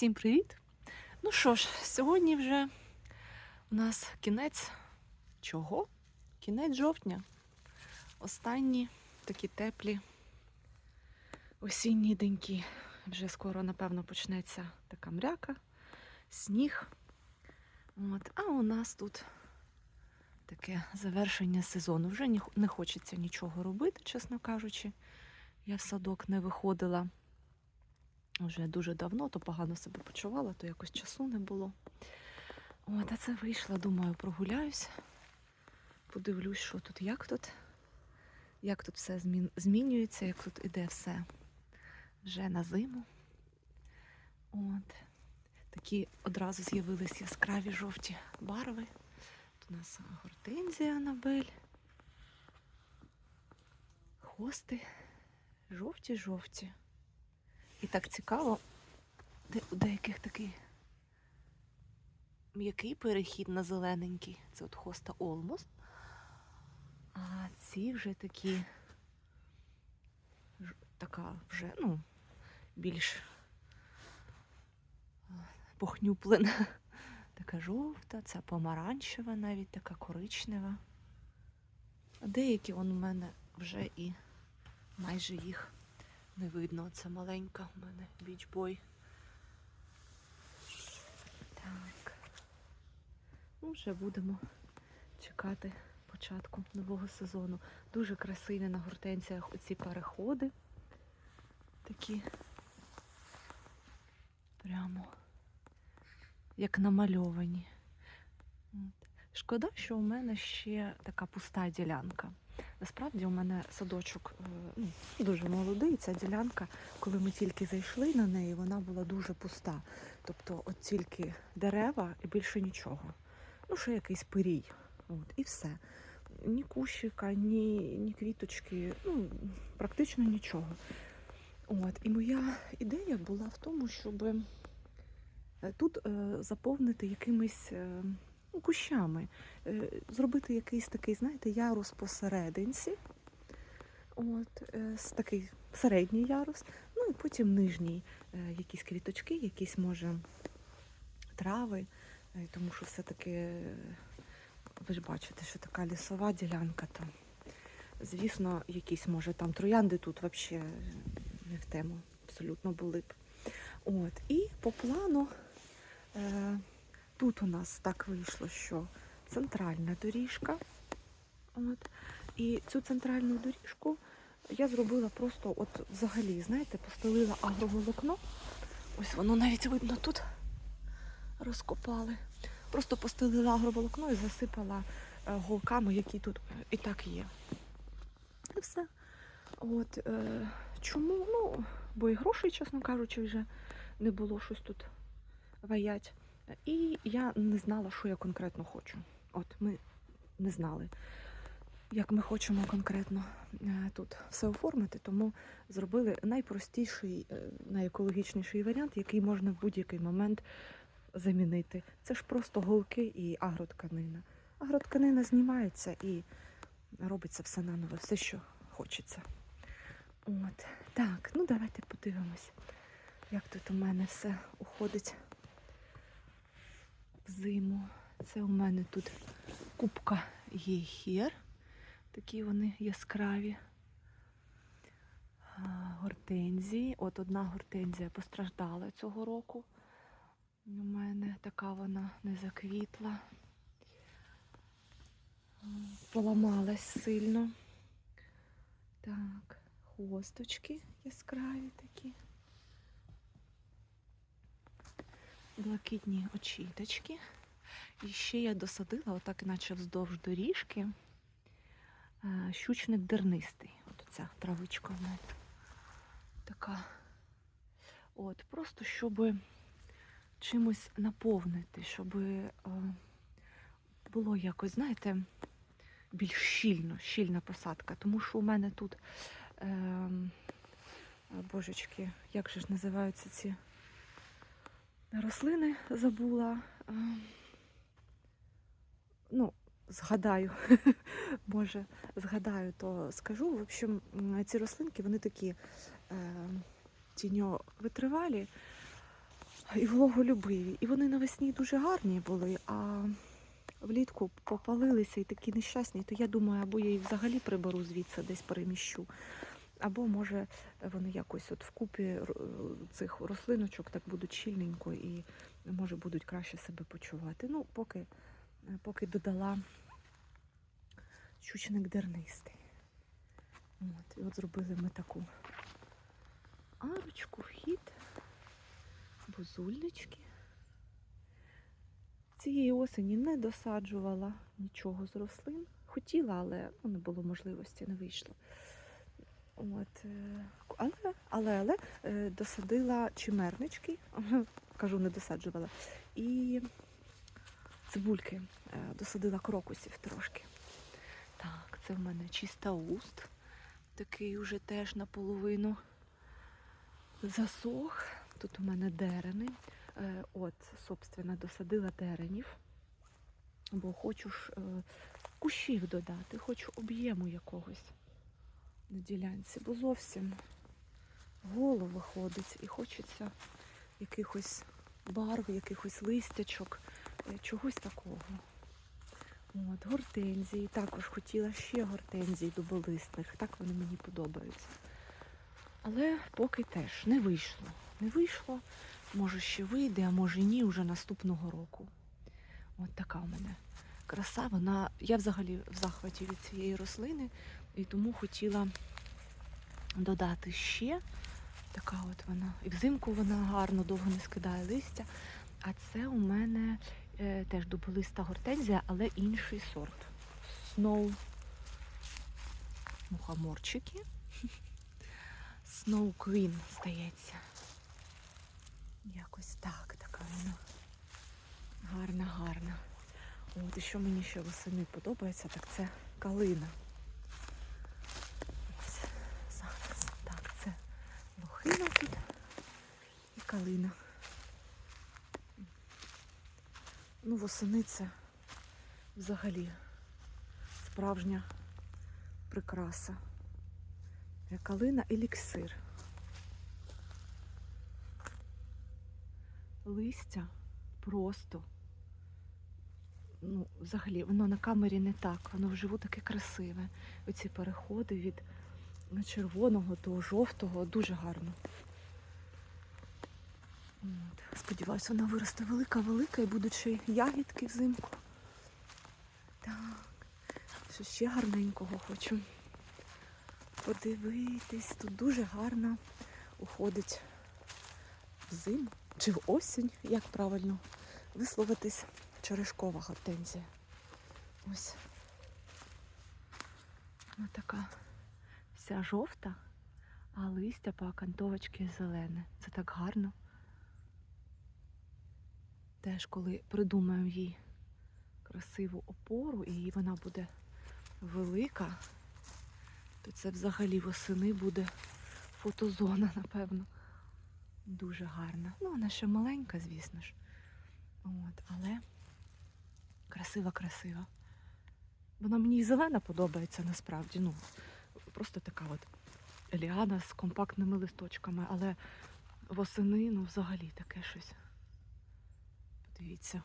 Всім привіт! Ну що ж, сьогодні вже у нас кінець чого? Кінець жовтня. Останні такі теплі осінні деньки. Вже скоро, напевно, почнеться така мряка, сніг. От. А у нас тут таке завершення сезону. Вже не хочеться нічого робити, чесно кажучи. Я в садок не виходила вже дуже давно, то погано себе почувала, то якось часу не було. От, а це вийшла, думаю, прогуляюсь, подивлюсь, що тут, як тут, як тут все змін... змінюється, як тут іде все вже на зиму. От. Такі одразу з'явились яскраві жовті барви. Тут у нас гортензія Анабель. Хости жовті-жовті. І так цікаво, де у деяких такий м'який перехід на зелененький. Це от хоста Олмост. А ці вже такі така вже, ну, більш похнюплена. Така жовта, ця помаранчева, навіть така коричнева. Деякі он у мене вже і майже їх не видно. Це маленька в мене бічбой. Так. Ну, вже будемо чекати початку нового сезону. Дуже красиві на гортензіях оці переходи. Такі прямо як намальовані. Шкода, що у мене ще така пуста ділянка. Насправді у мене садочок е, ну, дуже молодий. Ця ділянка, коли ми тільки зайшли на неї, вона була дуже пуста. Тобто, от тільки дерева і більше нічого. Ну, ще якийсь пирій. От, і все. Ні кущика, ні, ні квіточки, ну, практично нічого. От, і моя ідея була в тому, щоб е, тут е, заповнити якимись е, ну, кущами, е, зробити якийсь такий, знаєте, ярус посерединці. От, е, такий середній ярус, ну і потім нижній, е, якісь квіточки, якісь, може, трави, тому що все-таки, ви ж бачите, що така лісова ділянка там. Звісно, якісь, може, там троянди тут взагалі не в тему абсолютно були б. От, і по плану тут у нас так вийшло, що центральна доріжка. От, і цю центральну доріжку я зробила просто, от взагалі, знаєте, постелила агроволокно. Ось воно навіть видно тут розкопали. Просто постелила агроволокно і засипала е, голками, які тут і так є. І все. От, е, чому? Ну, бо і грошей, чесно кажучи, вже не було щось тут ваять. І я не знала, що я конкретно хочу. От ми не знали, як ми хочемо конкретно е, тут все оформити, тому зробили найпростіший, е, найекологічніший варіант, який можна в будь-який момент замінити. Це ж просто голки і агротканина. Агротканина знімається і робиться все наново, все, що хочеться. От. Так, ну давайте подивимось, як тут у мене все уходить зиму. Це у мене тут кубка єхір. Такі вони яскраві. Гортензії. От одна гортензія постраждала цього року. У мене така вона не заквітла. Поламалась сильно. Так, хвосточки яскраві такі. Блакитні очіточки. І ще я досадила, отак, наче вздовж доріжки, е, щучник дернистий. От ця травичка в мене така. От, просто щоб чимось наповнити, щоб е, було якось, знаєте, більш щільно, щільна посадка. Тому що у мене тут, е, божечки, як же ж називаються ці рослини, забула. Ну, згадаю, може, згадаю, то скажу. В общем, ці рослинки, вони такі е, тіньовитривалі. і вологолюбиві. І вони навесні дуже гарні були, а влітку попалилися і такі нещасні, то я думаю, або я їх взагалі приберу звідси, десь переміщу. Або може вони якось от вкупі цих рослиночок так будуть щільненько і може будуть краще себе почувати. Ну, поки, поки додала чучник дернистий. От, і от зробили ми таку арочку, вхід, бузульнички. Цієї осені не досаджувала нічого з рослин. Хотіла, але ну, не було можливості, не вийшло. От, е, але, але, але е, досадила чимернички, кажу, не досаджувала, і цибульки е, досадила крокусів трошки. Так, це в мене чиста уст. Такий уже теж наполовину засох. Тут у мене дерени. От, собственно, досадила деренів. Бо хочу ж кущів додати, хочу об'єму якогось на ділянці, бо зовсім голо виходить і хочеться якихось барв, якихось листячок, е, чогось такого. От, гортензії. Також хотіла ще гортензій дуболисних. Так вони мені подобаються. Але поки теж не вийшло. Не вийшло. Може ще вийде, а може ні, вже наступного року. От така у мене краса. Вона, я взагалі в захваті від цієї рослини, і тому хотіла додати ще. Така от вона. І взимку вона гарно, довго не скидає листя. А це у мене е, теж дуболиста гортензія, але інший сорт. Snow мухоморчики. Snow Queen, здається. Якось так, така вона. Гарна, гарна. От і що мені ще восени подобається, так це калина. Ось зараз. Так, це лохина тут і калина. Ну, восени це взагалі справжня прикраса. Е, Калина еліксир. Листя просто. Ну, взагалі, воно на камері не так, воно вживу таке красиве. Оці переходи від червоного до жовтого дуже гарно. Сподіваюсь, вона виросте велика-велика і й ягідки взимку. Так, що ще гарненького хочу подивитись. Тут дуже гарно уходить в зиму чи в осінь, як правильно висловитись, черешкова гортензія. Ось. Така вся жовта, а листя по окантовочці зелене. Це так гарно. Теж коли придумаємо їй красиву опору і вона буде велика, то це взагалі восени буде фотозона, напевно. Дуже гарна. Ну, вона ще маленька, звісно ж. От, але красива, красива. Вона мені і зелена подобається насправді. Ну, просто така от ліана з компактними листочками, але восени, ну, взагалі таке щось. Подивіться.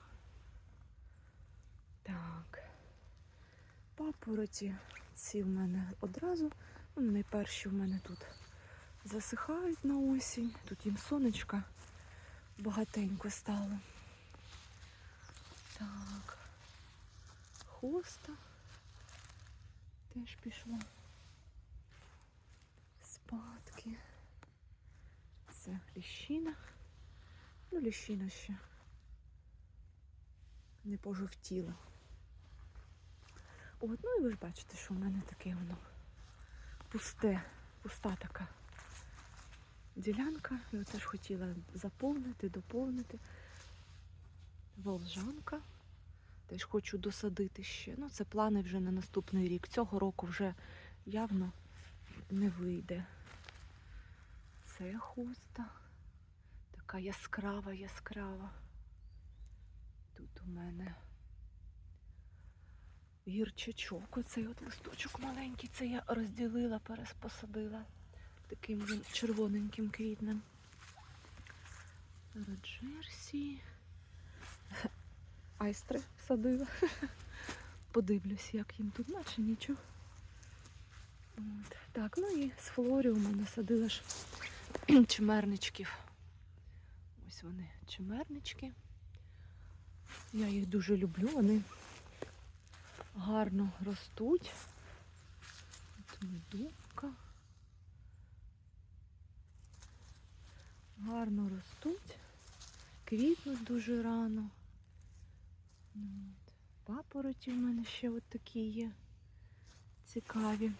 Так. Папороті ці в мене одразу. Ну, найперші в мене тут засихають на осінь. Тут їм сонечка багатенько стало. Так. Хоста теж пішла. Спадки. Це ліщина. Ну, ліщина ще не пожовтіла. От, ну і ви ж бачите, що в мене таке воно пусте, пуста така ділянка. І оце ж хотіла заповнити, доповнити. Волжанка. Теж хочу досадити ще. Ну, це плани вже на наступний рік. Цього року вже явно не вийде. Це хуста. Така яскрава, яскрава. Тут у мене гірчачок. Оцей от листочок маленький. Це я розділила, переспосадила таким він червоненьким квітнем. Раджерсі. Айстри садила. Подивлюсь, як їм тут, наче нічого. От. Так, ну і з флоріума насадила ж чимерничків. Ось вони, чимернички. Я їх дуже люблю, вони гарно ростуть. От медунка. Гарно ростуть, квітнуть дуже рано. Ну, Папороті в мене ще от такі є цікаві.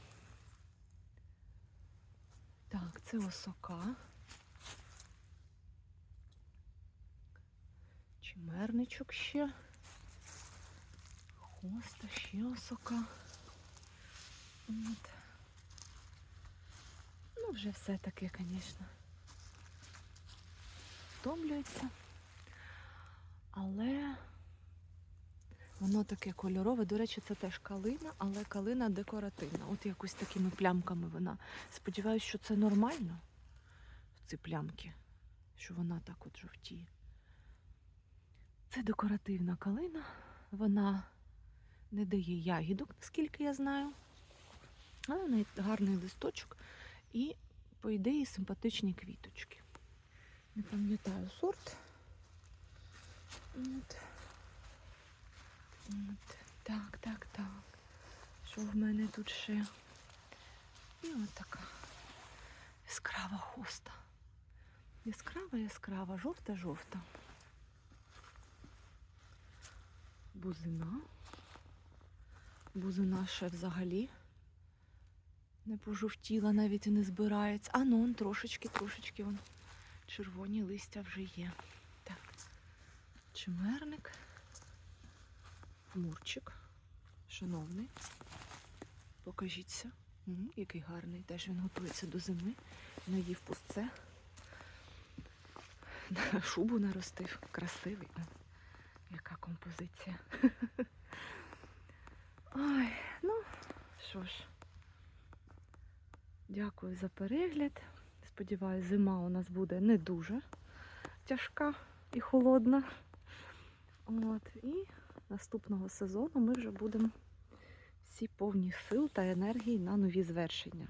Так, це осока. Чимерничок ще. Хоста, ще осока. От. Ну, вже все таке, звісно. Втомлюється. Але воно таке кольорове. До речі, це теж калина, але калина декоративна. От якось такими плямками вона. Сподіваюсь, що це нормально, ці плямки, що вона так от жовтіє. Це декоративна калина. Вона не дає ягідок, наскільки я знаю. Але в неї гарний листочок і, по ідеї, симпатичні квіточки. Не пам'ятаю сорт. От. От. Так, так, так. Що в мене тут ще? І от така яскрава хоста. Яскрава, яскрава, жовта-жовта. Бузина. Бузина ще взагалі не пожовтіла, навіть і не збирається. А ну, он трошечки, трошечки вон червоні листя вже є. Так. Чимерник. Мурчик. Шановний. Покажіться. Мгм, який гарний. Теж він готується до зими. Наїв пустце. Шубу наростив. Красивий. Яка композиція. Ой, ну що ж. Дякую за перегляд. Сподіваюсь, зима у нас буде не дуже тяжка і холодна. От, і наступного сезону ми вже будемо всі повні сил та енергії на нові звершення.